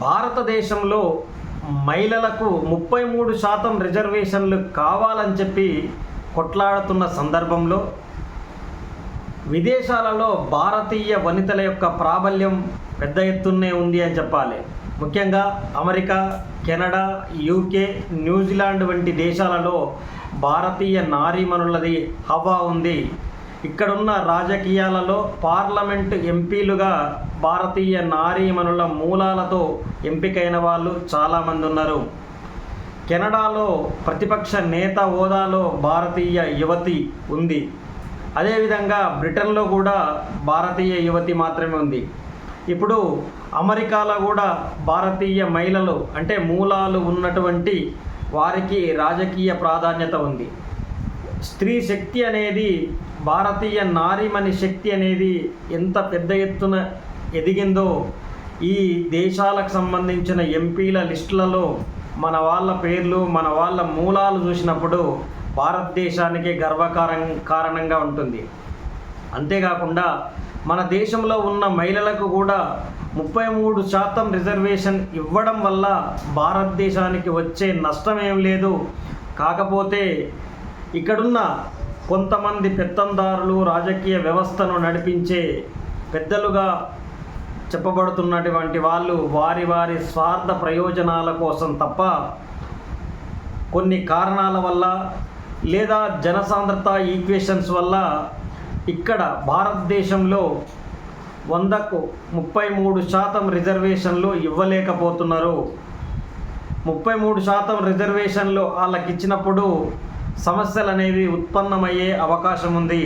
భారతదేశంలో మహిళలకు ముప్పై మూడు శాతం రిజర్వేషన్లు కావాలని చెప్పి కొట్లాడుతున్న సందర్భంలో విదేశాలలో భారతీయ వనితల యొక్క ప్రాబల్యం పెద్ద ఎత్తున్నే ఉంది అని చెప్పాలి. ముఖ్యంగా అమెరికా కెనడా యూకే న్యూజిలాండ్ వంటి దేశాలలో భారతీయ నారీమణులది హవా ఉంది. ఇక్కడున్న రాజకీయాలలో పార్లమెంట్ ఎంపీలుగా భారతీయ నారీమణుల మూలాలతో ఎంపికైన వాళ్ళు చాలామంది ఉన్నారు కెనడాలో ప్రతిపక్ష నేత హోదాలో భారతీయ యువతి ఉంది. అదేవిధంగా బ్రిటన్లో కూడా భారతీయ యువతి మాత్రమే ఉంది. ఇప్పుడు అమెరికాలో కూడా భారతీయ మహిళలు అంటే మూలాలు ఉన్నటువంటి వారికి రాజకీయ ప్రాధాన్యత ఉంది. స్త్రీ శక్తి అనేది భారతీయ నారీమణి శక్తి అనేది ఎంత పెద్ద ఎత్తున ఎదిగిందో ఈ దేశాలకు సంబంధించిన ఎంపీల లిస్టులలో మన వాళ్ళ పేర్లు మన వాళ్ళ మూలాలు చూసినప్పుడు భారతదేశానికి గర్వకారం కారణంగా ఉంటుంది. అంతేకాకుండా మన దేశంలో ఉన్న మహిళలకు కూడా ముప్పై మూడు శాతం రిజర్వేషన్ ఇవ్వడం వల్ల భారతదేశానికి వచ్చే నష్టం ఏం లేదు. కాకపోతే ఇక్కడున్న కొంతమంది పెత్తందారులు రాజకీయ వ్యవస్థను నడిపించే పెద్దలుగా చెప్పబడుతున్నటువంటి వాళ్ళు వారి వారి స్వార్థ ప్రయోజనాల కోసం తప్ప కొన్ని కారణాల వల్ల లేదా జనసాంద్రత ఈక్వేషన్స్ వల్ల ఇక్కడ భారతదేశంలో వందకు ముప్పై మూడు శాతం రిజర్వేషన్లు ఇవ్వలేకపోతున్నారు. ముప్పై మూడు శాతం రిజర్వేషన్లు వాళ్ళకి ఇచ్చినప్పుడు సమస్యలు అనేవి ఉత్పన్నమయ్యే అవకాశం ఉంది